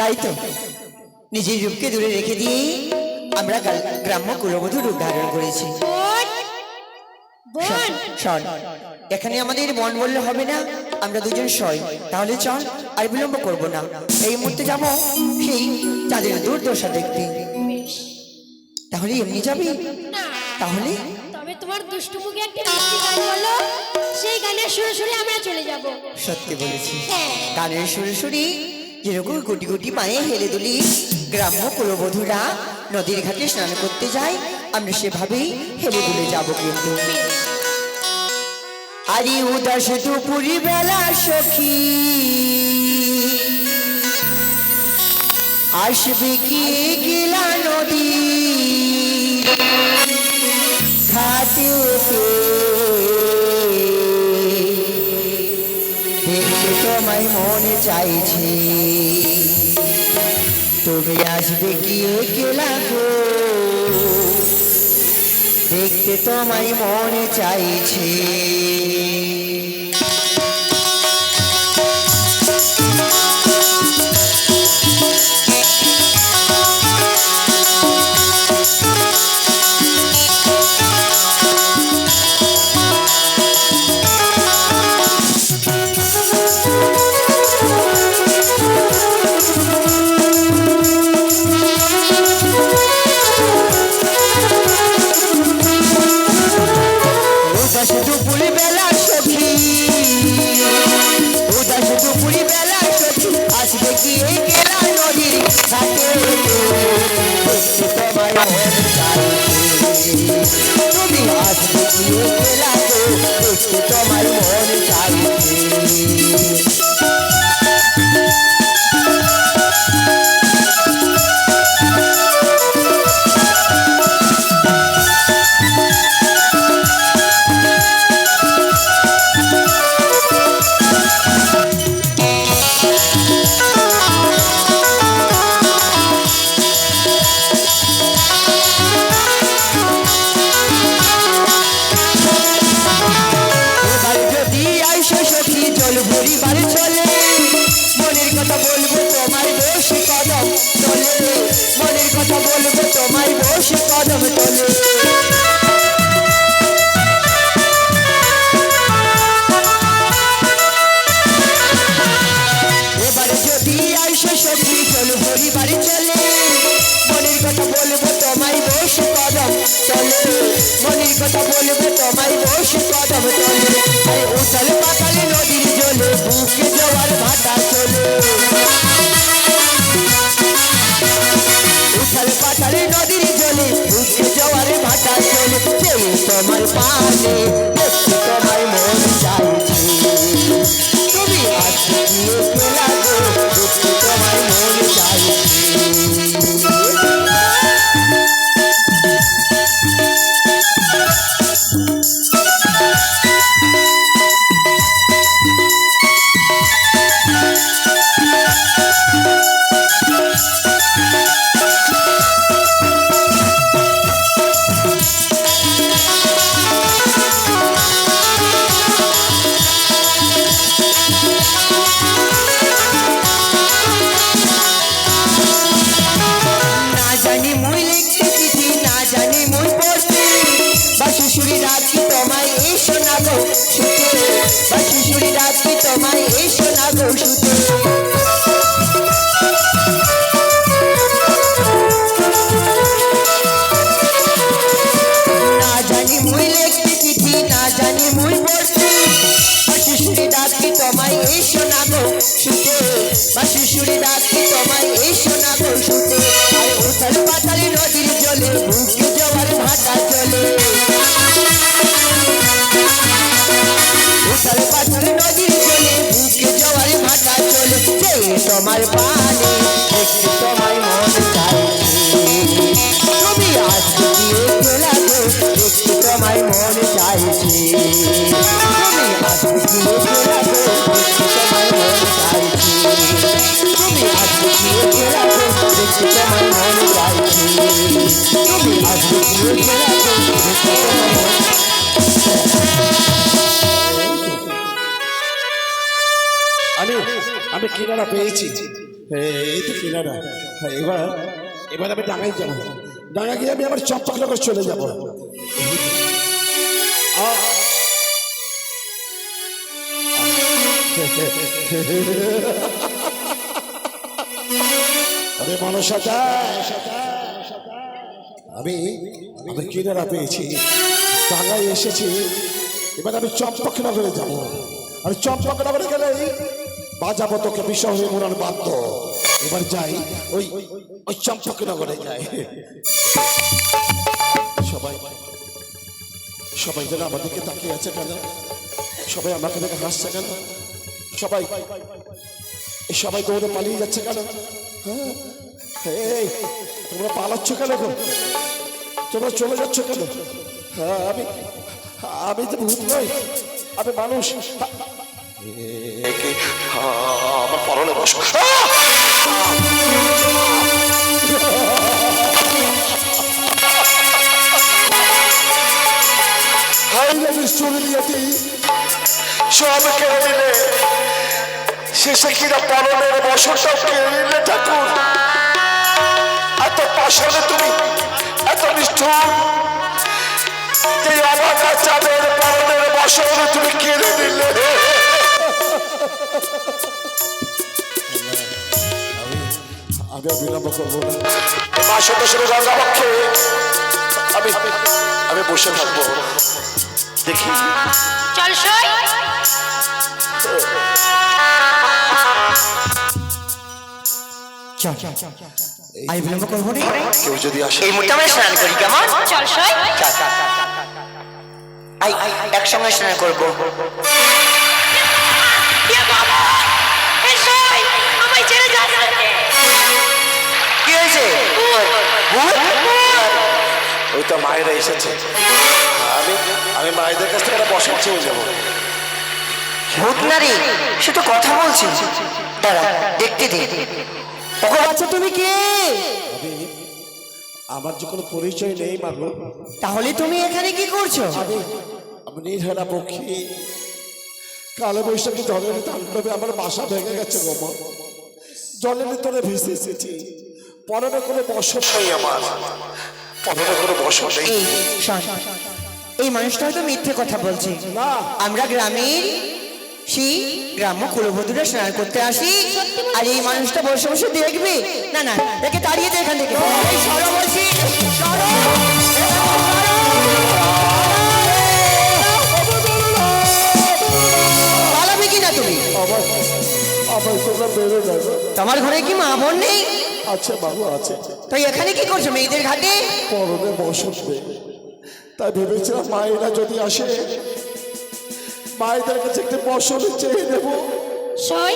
তাই তো। নিজের রূপকে দূরে রেখে দিয়ে আমরা গ্রাম্য কুলবধূ রূপ ধারণ করেছি। শোন এখানে আমাদের মন বললে হবে না আমরা দুজন সই। তাহলে চল আর বিলম্ব করব না। এই মুহূর্তে যাব সেই তাদের দুর্দশা দেখতে। তাহলে এমনি যাবি? তাহলে? তবে তোমার দুষ্টু মুখে একটা মিষ্টি গান বলো। সেই গানের সুরে সুরে আমরা চলে যাব। সত্যি বলেছি হ্যাঁ। গানের সুরে সুরে যেরকম কোটি কোটি পায়ে হেলে দুলি, গ্রাম্য কুলবধূরা নদীর ঘাটে স্নান করতে যায়, আমরা সেভাবেই হেলে দুলে যাব কিন্তু। আরে উদাস দুপুরি বেলা সখী, আসবে কি গেলা নদী? ঘাটে তোমায় মনে চাইছে। তুমি আসবে কি একলা গো দেখতে তোমায় মনে চাইছে। দেখতে তোমায় তুমি আসবে গো তোমার মন চাইছে জল ভরিবার চলে, মনের কথা বলব তোমার বসে কদম চলে কথা বলব তোমার বসে কদম চলে এবার যদি আইসো সখী জল ভরিবার চলে, মনের কথা বলব তোমায় বসে কদম চলে মনের কথা বলব তোমায় বসে কদম চলে আরে পানে দেখতে তোমার তোমায় এই শোনাবো শুতে আর উথাল পাতালে নদীর জলে, বুকে জোয়ার ভাটা চলে। উথাল পাতালে পানে আমি ঠিকানা পেয়েছি। এই তো কিনারা হ্যাঁ, এবার এবার আমি ডাঙায় যাব। ডাঙা গিয়ে আমি আবার চপ্পক করে চলে যাব। আরে মনসা আমি আমি কিনারা পেয়েছি। ডাঙায় এসেছি। এবার আমি চপ চম্পকনগরে যাব। আর চম্পকনগরে গেলেই বাজাবো তোকে বিষয় মোড়ার বাধ্য। এবার যাই ওই ওই চম্পকনগরে যাই। সবাই সবাই যেন আমার দিকে তাকিয়ে আছে কেন? সবাই আমাকে দেখে হাসছে কেন? সবাই সবাই দৌড়ে পালিয়ে যাচ্ছে কেন? হ্যাঁ তোমরা পালাচ্ছ কেন? তোমরা চলে যাচ্ছ কেন? হ্যাঁ আমি আমি তো ভূত নই, আমি মানুষ। একে আমার পরনে বসো। সব কেড়ে নিলে। শেষে কিনা পরনের বসনটাও কেড়ে নিলে ঠাকুর। এত পাশনে তুমি, এত নিষ্ঠুর। যে অবাকা চাঁদের পরনের বসন তুমি কেড়ে নিলে। আমি বিলম্ব করব না মাসে দশের গঙ্গাপক্ষে আমি আমি বসে থাকব। দেখি। চল সই আমি বিলম্ব করব কেউ যদি আসে এই মুহূর্তে আমরা স্নান করি কেমন? চল সই। আই একসঙ্গে স্নান করব। কি হয়েছে? ভূত? ওই তো মায়েরা এসেছে। আমি আমি মায়েদের কাছ থেকে বসন চেয়ে যাব ভূত নারী সে তো কথা বলছি। দাঁড়া দেখতে দে। ওকে আচ্ছা তুমি কে? আমার যে কোনো পরিচয় নেই মাগো তাহলে তুমি এখানে কি করছ? আমি আমি পক্ষী। কালো বৈশাখী জলের তাণ্ডবে আমার বাসা ভেঙে গেছে গো মা। জলের ভিতরে ভেসে এসেছি। পরনে কোনো বসত নেই আমার। পরনে কোনো বসত নেই। এই মানুষটা হয়তো মিথ্যে কথা বলছে। না। আমরা গ্রামের সেই গ্রাম্য কুলবধূরা স্নান করতে আসি। আর এই মানুষটা বসে বসে দেখবে। না না একে তাড়িয়ে দে এখান থেকে। সরো বলছি। সরো। আমার তোমরা বেরো না তোমার ঘরে কি মা বোন নেই? আছে বাবু আছে। তাই এখানে কি করছ মেয়েদের ঘাটে? পরনে নেই তাই ভেবেছিলাম মায়েরা যদি আসে মায়েদের কাছে একটু বসন চেয়ে নেব। সই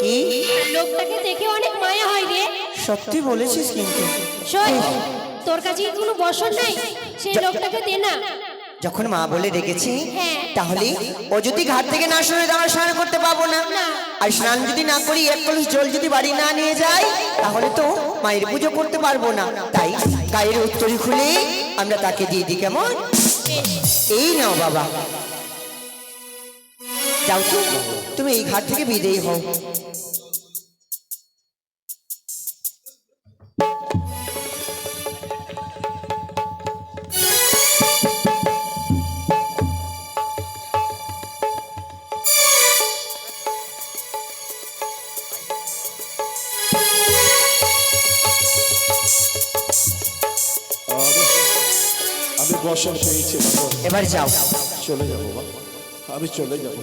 কি? লোকটাকে দেখে অনেক মায়া হয় রে। সত্যি বলেছিস কিন্তু। সই তোর কাছে কি কোনো বসন নাই? সেই লোকটাকে দে না। যখন মা বলে রেখেছি হ্যাঁ। তাহলে ও যদি ঘাট থেকে না শুনে আমরা স্নান করতে পাবো না না। আর স্নান যদি না করি এক কলস জল যদি বাড়ি না নিয়ে যাই তাহলে তো মায়ের পুজো করতে পারব না তাই গায়ের উত্তরি খুলে আমরা তাকে দিয়ে দিই কেমন এই নাও বাবা যাও তো তুমি এই ঘাট থেকে বিদেয় হও এবার যাও। চলে যাব বাবা আমি চলে যাব।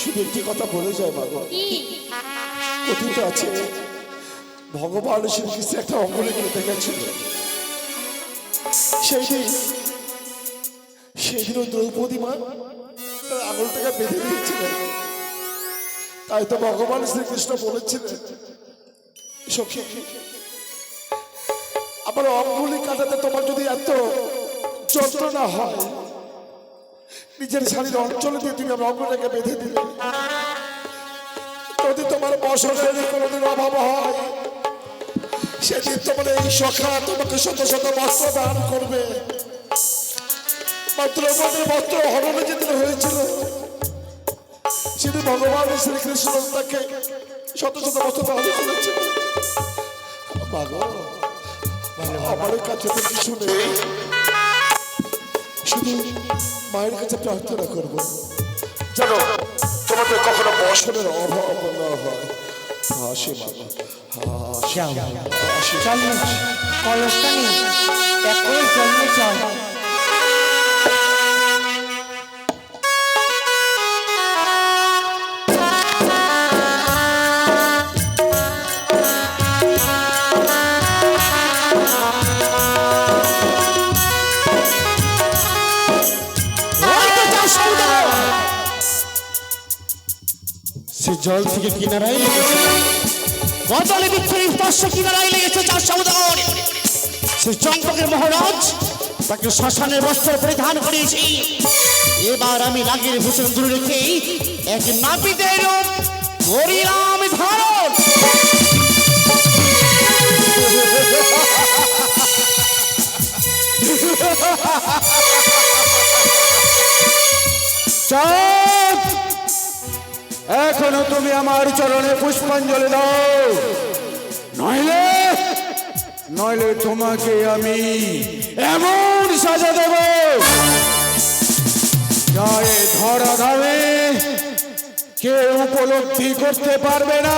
শুধু একটি কথা বলে যায় বাবা কি? কথিত আছে ভগবান শ্রীকৃষ্ণ একটা অঙ্গলি করতে গেছিল। সেই দিন সেদিনও দ্রৌপদী মা তার আঙুলটাকে বেঁধে দিয়েছিলেন। তাই তো ভগবান শ্রীকৃষ্ণ বলেছিলেন সখী আমার অঙ্গুলি কাটাতে তোমার যদি এত যন্ত্রণা হয় নিজের শাড়ির অঞ্চল দিয়ে তুমি আমার অঙ্গটাকে বেঁধে দিলে। যদি তোমার বসনের কোনোদিন অভাব হয়, সেদিন তোমার এই সখা তোমাকে শত শত বস্ত্র দান করবে। মাত্র বস্ত্র হরণে যেদিন হয়েছিল, সেদিন ভগবান শ্রীকৃষ্ণ তাকে শত শত বস্ত্র দান করেছিল আমার কাছে তো কিছু নেই। শুধু মায়ের কাছে প্রার্থনা করব। যেন তোমাদের কখনো বসনের অভাব না হয়। হাসি মাগো হাসি চল কলসটা এক করে জন্মে চল জল থেকে কিনারাই লেগেছে। গতলে বিচ্ছুরি স্পর্শ কিনারাই লেগেছে তার সমুদ্র সে চম্পকের মহারাজ তাকে শ্মশানের বস্ত্র পরিধান করেছি। এবার আমি লাগিয়ে ভূষণ দূরে রেখে এক নাপিতের করিলাম তুমি আমার চরণে পুষ্পাঞ্জলি দাও। নইলে নইলে তোমাকে আমি এমন সাজা দেব। যায় ধরা ধামে কেউ উপলব্ধি করতে পারবে না।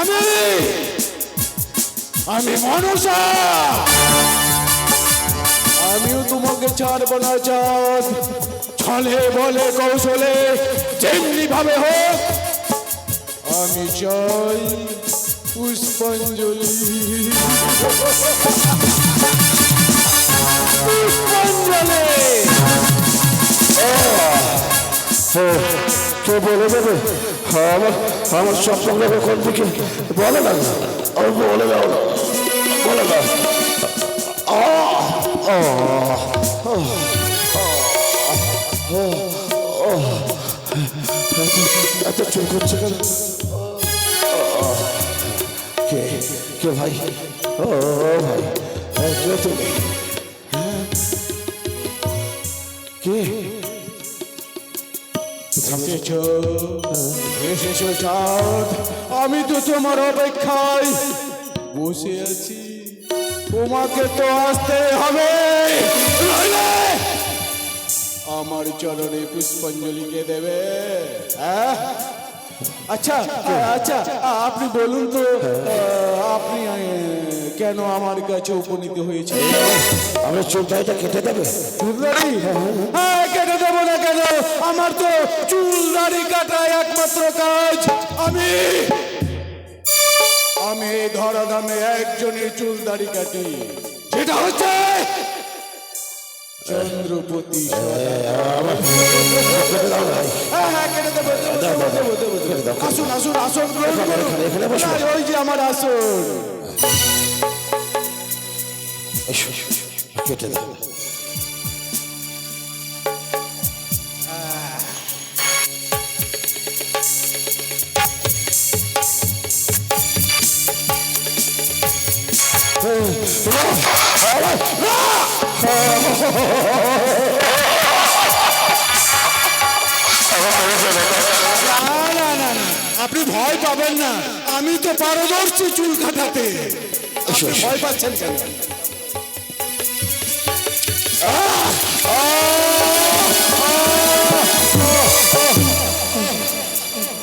আমি আমি মনসা আমিও তোমাকে ছাড়বো না, চাঁদ। ছলে বলে, কৌশলে যেমনি ভাবে হোক, আমি চাই পুষ্পাঞ্জলি। পুষ্পাঞ্জলি! কে বলে দেবে? আমার আমার স্বপ্ন দেবে কোন দিকে? বলে না। বলে দাও বলে দাও। কে ভাই ও ভাই হ্যাঁ? আমি তো তোমার অপেক্ষায় বসে আছি তোমাকে তো আসতে হবে। আমার চরণে পুষ্পাঞ্জলিকে দেবে? হ্যাঁ? আচ্ছা আচ্ছা আপনি বলুন তো আপনি কেন আমার কাছে উপনীত হয়েছে আমার চুলটা কেটে দেবে। চুলদাড়ি হ্যাঁ কেটে দেবো না কেন? আমার তো চুল দাড়ি কাটা একমাত্র কাজ আমি আমি এই ধরা দামে একজনের চুল দাড়ি কাটি যেটা হচ্ছে চন্দ্রপতি হ্যাঁ, হ্যাঁ। আসুন আসুন আসুন ওই যে আমার আসুন কেটে দেবে আপনি ভয় পাবেন না। আমি তো পারদর্শী চুল কাটাতে। ভয় পাচ্ছেন কেন?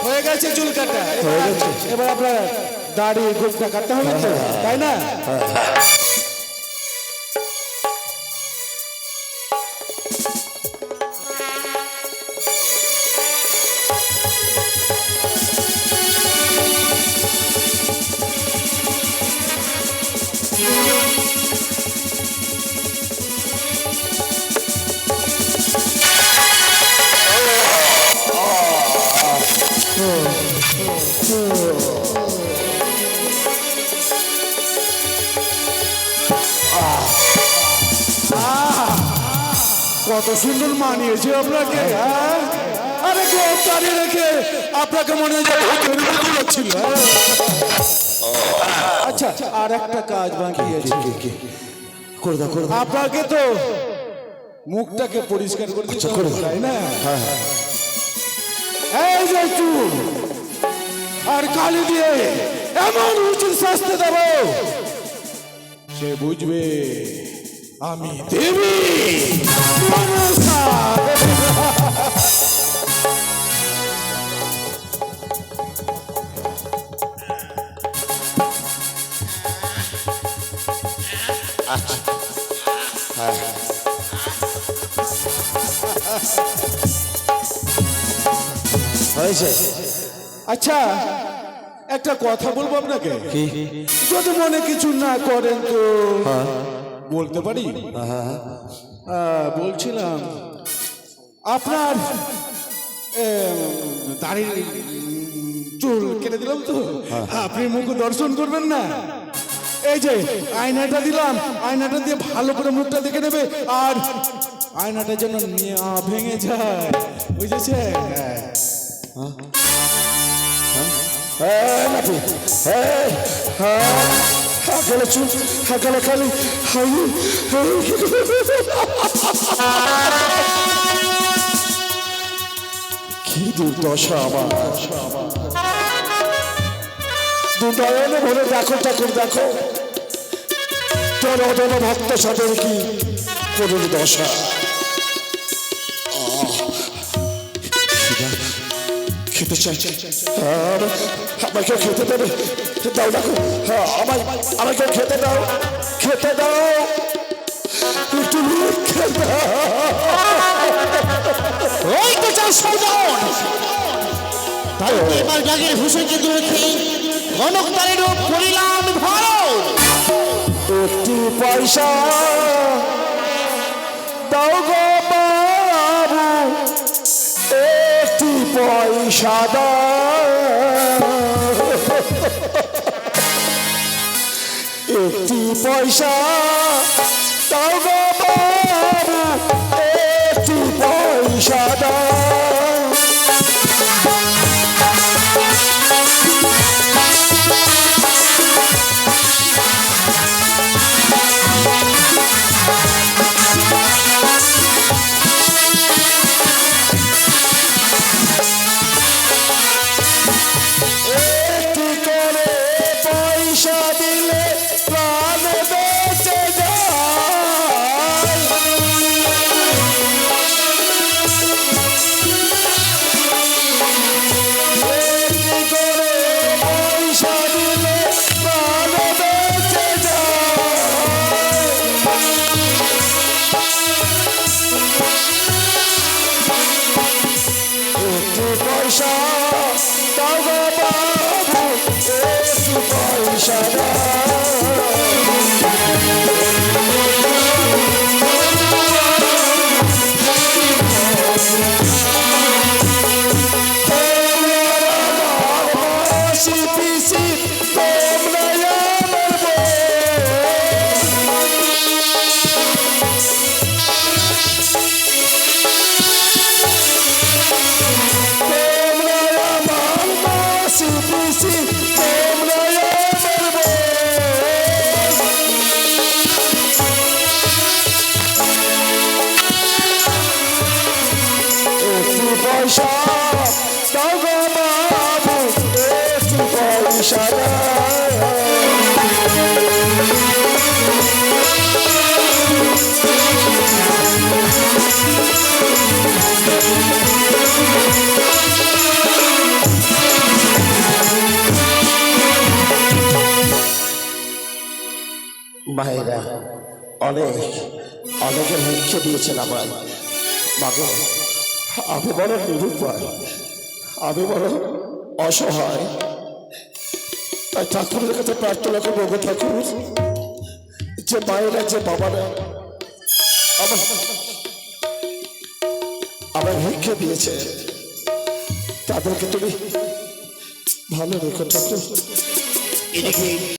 হয়ে গেছে চুল কাটা। এবার আপনার দাড়ি গোপটা কাটতে হবে তো? তাই না? কত সুন্দর মানিয়েছে আপনাকে হ্যাঁ? আরে গ্রেফতারি রেখে আপনাকে মনে হয় যে ভূতের মতো লাগছিল, হ্যাঁ? আচ্ছা আর একটা কাজ বাকি আছে। করে দাও করে আপনাকে তো মুখটাকে পরিষ্কার করে দিতে করে তাই না? এই যে চুল আর কালি দিয়ে এমন উচিত শাস্তি দেব সে বুঝবে। আমি দেবী হয়েছে আচ্ছা একটা কথা বলব আপনাকে? যদি মনে কিছু না করেন তো? বলতে পারি? আহ, বলছিলাম আপনার দাড়ির চুল কেটে দিলাম তো। আপনি মুখ দর্শন করবেন না। এই যে আয়নাটা দিলাম। আয়নাটা দিয়ে ভালো করে মুখটা দেখে নেবে। আর আয়নাটা যেন ভেঙে যায়। বুঝেছেন? হ্যাঁ। গেলে চুপ হ্যাঁ গেলে খালি হাই কি দুর্দশা আমার দুদয়নে ভরে দেখো ঠাকুর দেখো তোর অদন ভক্ত সাদের কি করুন দশা খেতে চাই। আর আমাকে খেতে দেবে। দাও দেখো। হ্যাঁ আমায় আমাকে খেতে দাও। খেতে দাও। একটু খেতে ওই তো চার সৌদন তাই তো এবার জাগের ভূষণকে দূরে খেয়ে কনক তারের ভালো একটি পয়সা দাও গো বাবু। একটি পয়সা দাও। একটি পয়সা তাও গো একটি পয়সা মায়েরা অনেক অনেকের ভিক্ষে দিয়েছেন আমায়। মাগো, আমি বড় নিরুপায়, আমি বড় অসহায়। তাই ঠাকুরের কাছে প্রার্থনা করব, গো ঠাকুর, যে মায়েরা, যে বাবারা আমার আমার ভিক্ষে দিয়েছে, তাদেরকে তুমি ভালো রেখো, ঠাকুর। এদিকে